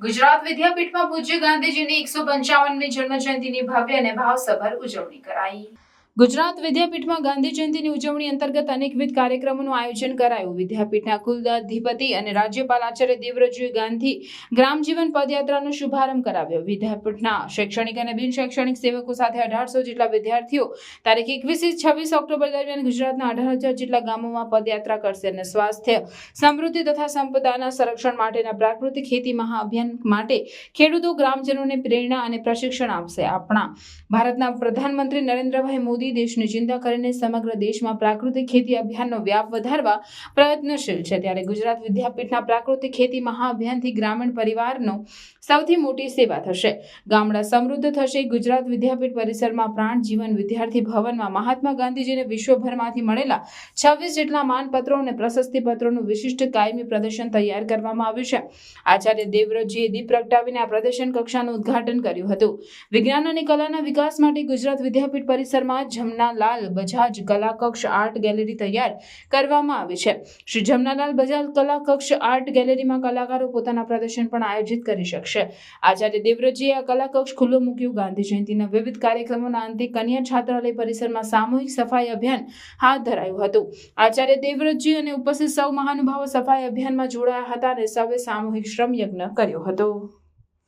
ગુજરાત વિદ્યાપીઠમાં પૂજ્ય ગાંધીજીની એકસો પંચાવનમી જન્મ જયંતિની ભવ્ય અને ભાવસભર ઉજવણી કરાઈ. ગુજરાત વિદ્યાપીઠમાં ગાંધી જયંતિની ઉજવણી અંતર્ગત અનેકવિધ કાર્યક્રમોનું આયોજન કરાયું. વિદ્યાપીઠના કુલાધિપતિ અને રાજ્યપાલ આચાર્ય દેવવ્રતજીએ ગાંધી ગ્રામજીવન પદયાત્રાનો શુભારંભ કરાવ્યો. વિદ્યાપીઠના શૈક્ષણિક અને બિન શૈક્ષણિક સેવકો સાથે અઢારસો જેટલા વિદ્યાર્થીઓ તારીખ એકવીસથી છવ્વીસ ઓક્ટોબર દરમિયાન ગુજરાતના અઢાર હજાર જેટલા ગામોમાં પદયાત્રા કરશે અને સ્વાસ્થ્ય, સમૃદ્ધિ તથા સંપદાના સંરક્ષણ માટેના પ્રાકૃતિક ખેતી મહાઅભિયાન માટે ખેડૂતો, ગ્રામજનોને પ્રેરણા અને પ્રશિક્ષણ આપશે. આપણા ભારતના પ્રધાનમંત્રી નરેન્દ્રભાઈ મોદી દેશની ચિંતા કરીને સમગ્ર દેશમાં પ્રાકૃતિક ખેતી અભિયાનનો વ્યાપ વધારવા પ્રયત્નશીલ છે. ત્યારે ગુજરાત વિદ્યાપીઠના પ્રાકૃતિક ખેતી મહાઅભિયાનથી ગ્રામીણ પરિવારનો સૌથી મોટી સેવા થશે. ગામડા સમૃદ્ધ થશે. ગુજરાત વિદ્યાપીઠ પરિસરમાં પ્રાણ જીવન વિદ્યાર્થી ભવનમાં મહાત્મા ગાંધીજીને વિશ્વભરમાંથી મળેલા છવ્વીસ જેટલા માનપત્રો અને પ્રશસ્તિ પત્રોનું વિશિષ્ટ કાયમી પ્રદર્શન તૈયાર કરવામાં આવ્યું છે. આચાર્ય દેવવ્રતજીએ દીપ પ્રગટાવીને આ પ્રદર્શન કક્ષાનું ઉદ્ઘાટન કર્યું હતું. વિજ્ઞાન અને કલાના વિકાસ માટે ગુજરાત વિદ્યાપીઠ પરિસરમાં જમનાલાલ બજાજ કલાકક્ષ આર્ટ ગેલેરી તૈયાર કરવામાં આવી છે. શ્રી જમનાલાલ બજાજ કલાકક્ષ આર્ટ ગેલેરીમાં કલાકારો પોતાના પ્રદર્શન પણ આયોજિત કરી શકશે. આચાર્ય દેવવ્રતજીએ આ કલાકક્ષ ખુલ્લો મૂક્યું. ગાંધી જયંતિના વિવિધ કાર્યક્રમોના અંતે કન્યા છાત્રાલય પરિસરમાં સામૂહિક સફાઈ અભિયાન હાથ ધરાયું હતું. આચાર્ય દેવવ્રતજી અને ઉપસ્થિત સૌ મહાનુભાવો સફાઈ અભિયાનમાં જોડાયા હતા અને સૌએ સામૂહિક શ્રમ યજ્ઞ કર્યો હતો.